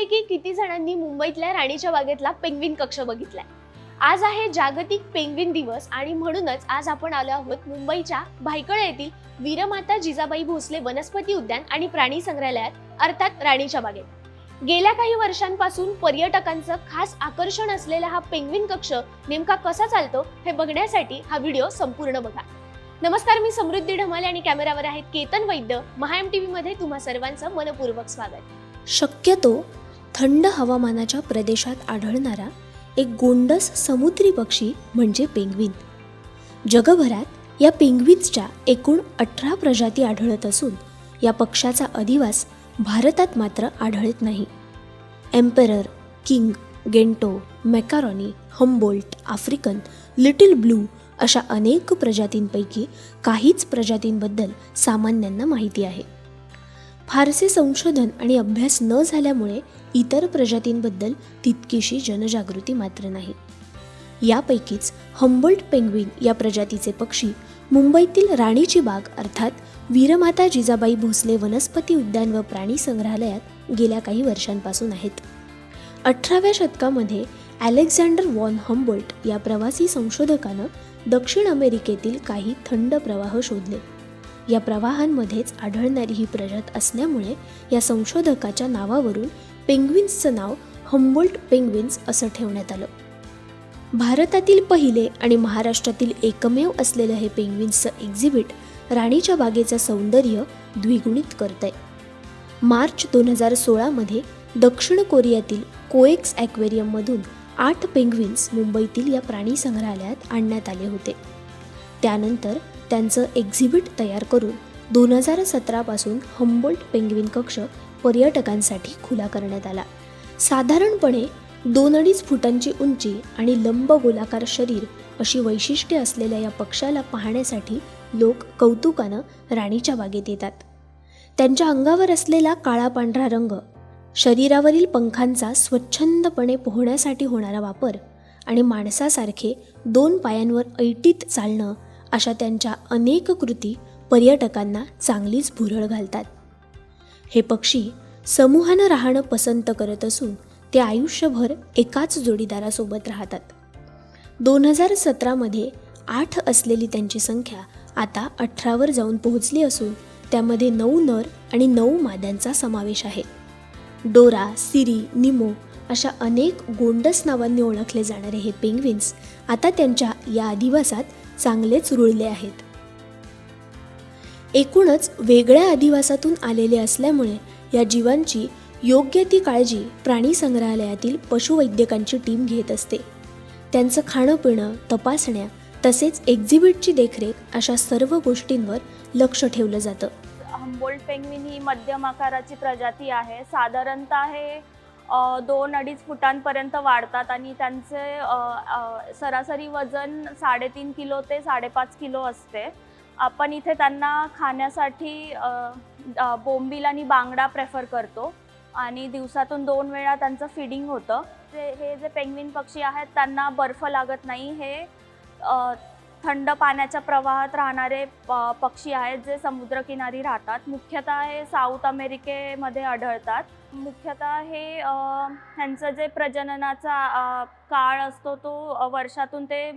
आपल्यापैकी किती जणांनी मुंबईतल्या राणीच्या बागेतला पेंग्विन कक्ष बघितलाय. आज आहे जागतिक पेंग्विन दिवस आणि म्हणूनच आज आपण आलो आहोत मुंबईच्या भायखळा येथील वीरमाता जिजाबाई भोसले वनस्पती उद्यान आणि प्राणी संग्रहालयात अर्थात राणीच्या बागेत. गेल्या काही वर्षांपासून पर्यटकांचं खास आकर्षण असलेला हा पेंग्विन कक्ष नेमका कसा चालतो हे बघण्यासाठी हा व्हिडिओ संपूर्ण बघा. नमस्कार मी समृद्धी ढमाले आणि कॅमेरावर आहेत केतन वैद्य. महाएम टी मध्ये तुम्हा सर्वांचं मनपूर्वक स्वागत. शक्यतो थंड हवामानाच्या प्रदेशात आढळणारा एक गोंडस समुद्री पक्षी म्हणजे पेंग्विन. जगभरात या पेंग्विन्सच्या एकूण अठरा प्रजाती आढळत असून या पक्षाचा अधिवास भारतात मात्र आढळत नाही. Emperor king gentoo macaroni Humboldt African little blue अशा अनेक प्रजातींपैकी काहीच प्रजातींबद्दल सामान्यांना माहिती आहे. फारसे संशोधन आणि अभ्यास न झाल्यामुळे इतर प्रजातींबद्दल तितकीशी जनजागृती मात्र नाही. यापैकीच हम्बोल्ट पेंग्विन या प्रजातीचे पक्षी मुंबईतील राणीची बाग अर्थात वीरमाता जिजाबाई भोसले वनस्पती उद्यान व प्राणी संग्रहालयात गेल्या काही वर्षांपासून आहेत. अठराव्या शतकामध्ये अलेक्झांडर वॉन हम्बोल्ट या प्रवासी संशोधकानं दक्षिण अमेरिकेतील काही थंड प्रवाह शोधले. या प्रवाहांमध्येच आढळणारी ही प्रजात असल्यामुळे या संशोधकाच्या नावावरून पेंग्विन्सचं नाव हम्बोल्ट पेंग्विन्स असं ठेवण्यात आलं. भारतातील पहिले आणि महाराष्ट्रातील एकमेव असलेलं हे पेंग्विन्सचं एक्झिबिट राणीच्या बागेचं सौंदर्य द्विगुणित करतंय. मार्च दोन हजार सोळामध्ये दक्षिण कोरियातील कोएक्स ॲक्वेरियममधून आठ पेंग्विन्स मुंबईतील या प्राणी संग्रहालयात आणण्यात आले होते. त्यानंतर त्यांचं एक्झिबिट तयार करून दोन हजार सतरापासून हंबोल्ट पेंग्विन कक्ष पर्यटकांसाठी खुला करण्यात आला. साधारणपणे दोन अडीच फुटांची उंची आणि लंब गोलाकार शरीर अशी वैशिष्ट्ये असलेल्या या पक्षाला पाहण्यासाठी लोक कौतुकानं राणीच्या बागेत येतात. त्यांच्या अंगावर असलेला काळा पांढरा रंग शरीरावरील पंखांचा स्वच्छंदपणे पोहण्यासाठी होणारा वापर आणि माणसासारखे दोन पायांवर ऐटीत चालणं अशा त्यांच्या अनेक कृती पर्यटकांना चांगलीच भुरळ घालतात. हे पक्षी समूहानं राहणं पसंत करत असून ते आयुष्यभर एकाच जोडीदारासोबत राहतात. दोन हजार सतरामध्ये आठ असलेली त्यांची संख्या आता अठरावर जाऊन पोहोचली असून त्यामध्ये नऊ नर आणि नऊ माद्यांचा समावेश आहे. डोरा सिरी निमो अशा अनेक गोंडस नावांनी ओळखले जाणारे हे पेंग्विन्स आता त्यांच्या या अधिवासात चांगलेच रुळले आहेत. एकूणच वेगळ्या अधिवासातून आलेले असल्यामुळे या जीवांची योग्य ती काळजी प्राणी संग्रहालयातील पशुवैद्यकांची टीम घेत असते. त्यांचं खाणं पिणं तपासण्या तसेच एक्झिबिटची देखरेख अशा सर्व गोष्टींवर लक्ष ठेवलं जातं. हम्बोल्ट पेंग्विन ही मध्यम आकाराची प्रजाती आहे. साधारणतः हे दोन अडीच फुटांपर्यंत वाढतात आणि त्यांचे सरासरी वजन साडेतीन किलो ते साडेपाच किलो असते. आपण इथे त्यांना खाण्यासाठी बोंबील आणि बांगडा प्रेफर करतो. आणि दिवसातून दोन वेळा त्यांचं फिडिंग होतं. जे हे जे पेंग्विन पक्षी आहेत त्यांना बर्फ लागत नाही. हे थंड पाण्याच्या प्रवाहात राहणारे प- पक्षी आहेत जे समुद्रकिनारी राहतात. मुख्यतः हे साऊथ अमेरिकेमध्ये आढळतात. मुख्यतः हे ह्यांचं जे प्रजननाचा काळ असतो तो वर्षातून ते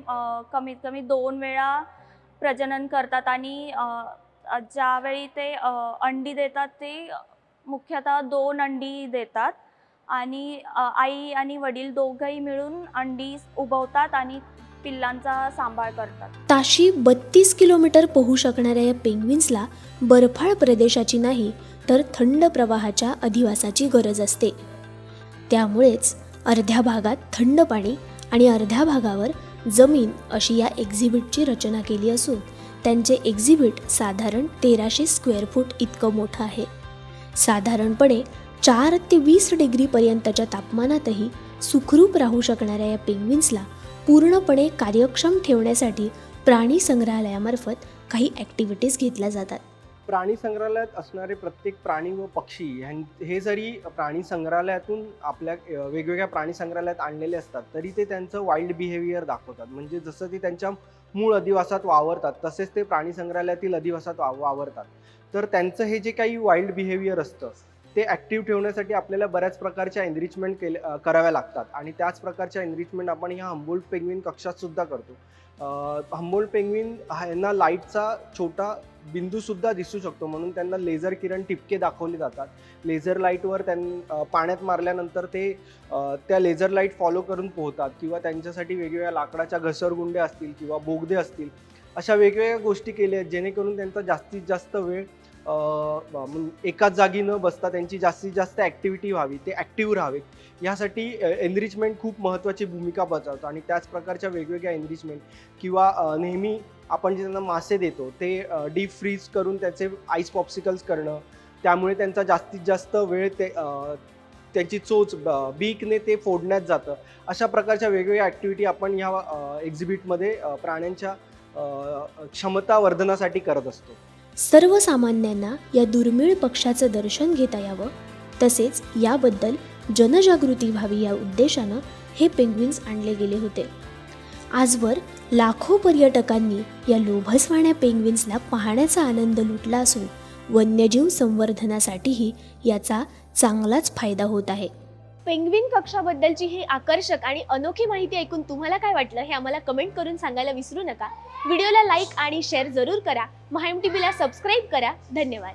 कमीत कमी दोन वेळा प्रजनन करतात आणि ज्यावेळी ते अंडी देतात ते मुख्यतः दोन अंडी देतात आणि आई आणि वडील दोघंही मिळून अंडी उबवतात आणि पिल्लांचा सांभाळ करतात. ताशी बत्तीस किलोमीटर पोहू शकणाऱ्या या पेंग्विन्सला बर्फाळ प्रदेशाची नाही तर थंड प्रवाहाच्या अधिवासाची गरज असते. त्यामुळेच अर्ध्या भागात थंड पाणी आणि अर्ध्या भागावर जमीन अशी या एक्झिबिटची रचना केली असून त्यांचे एक्झिबिट साधारण तेराशे स्क्वेअर फूट इतकं मोठं आहे. साधारणपणे चार ते वीस डिग्रीपर्यंतच्या तापमानातही सुखरूप राहू शकणाऱ्या या पेंग्विन्सला पूर्णपणे कार्यक्षम ठेवण्यासाठी प्राणी संग्रहालयामार्फत काही ॲक्टिव्हिटीज घेतल्या जातात. प्राणी संग्रहालयात असणारे प्रत्येक प्राणी व पक्षी ह्यां हे जरी प्राणी संग्रहालयातून आपल्या वेगवेगळ्या प्राणी संग्रहालयात आणलेले असतात तरी ते त्यांचं वाईल्ड बिहेवियर दाखवतात. म्हणजे जसं ते त्यांच्या मूळ अधिवासात वावरतात तसेच ते प्राणी संग्रहालयातील अधिवासात वावरतात. तर त्यांचं हे जे काही वाईल्ड बिहेवियर असतं ते ॲक्टिव्ह ठेवण्यासाठी आपल्याला बऱ्याच प्रकारच्या एनरिचमेंट केले कराव्या लागतात. आणि त्याच प्रकारच्या एनरिचमेंट आपण ह्या हंबोल पेंग्विन कक्षात सुद्धा करतो. हंबोल पेंग्विन यांना लाईटचा छोटा बिंदूसुद्धा दिसू शकतो. म्हणून त्यांना लेझर किरण टिपके दाखवले जातात. लेझर लाईटवर त्यां पाण्यात मारल्यानंतर ते त्या लेझर लाइट फॉलो करून पोहतात. किंवा त्यांच्यासाठी वेगवेगळ्या लाकडाच्या घसरगुंडे असतील किंवा बोगदे असतील अशा वेगवेगळ्या गोष्टी केल्या आहेत जेणेकरून त्यांचा जास्तीत जास्त वेळ एकाच जागी न बसता त्यांची जास्तीत जास्त ॲक्टिव्हिटी व्हावी ते ॲक्टिव्ह राहावेत यासाठी एनरिचमेंट खूप महत्त्वाची भूमिका बजावतो आणि त्याच प्रकारच्या वेगवेगळ्या एनरिचमेंट किंवा नेहमी आपण जे त्यांना मासे देतो ते डीप फ्रीज करून त्याचे आईस पॉप्सिकल्स करणं त्यामुळे त्यांचा जास्तीत जास्त वेळ ते त्यांची चोच ब- बीकने ते फोडण्यात जातं. अशा प्रकारच्या वेगवेगळ्या ॲक्टिव्हिटी आपण ह्या एक्झिबिटमध्ये प्राण्यांच्या क्षमता वर्धनासाठी करत असतो. सर्वसामान्यांना या दुर्मिळ पक्षाचं दर्शन घेता यावं. तसेच याबद्दल जनजागृती व्हावी या उद्देशानं हे पेंग्विन्स आणले गेले होते. आजवर लाखो पर्यटकांनी या लोभसवाण्या पेंग्विन्सला पाहण्याचा आनंद लुटला असून वन्यजीव संवर्धनासाठीही याचा चांगलाच फायदा होत आहे. पेंग्विन कक्षाबद्दलची ही आकर्षक आणि अनोखी माहिती ऐकून तुम्हाला काय वाटलं हे आम्हाला कमेंट करून सांगायला विसरू नका. व्हिडिओला लाईक आणि शेअर जरूर करा. महाएम टी व्हीला सबस्क्राईब करा. धन्यवाद.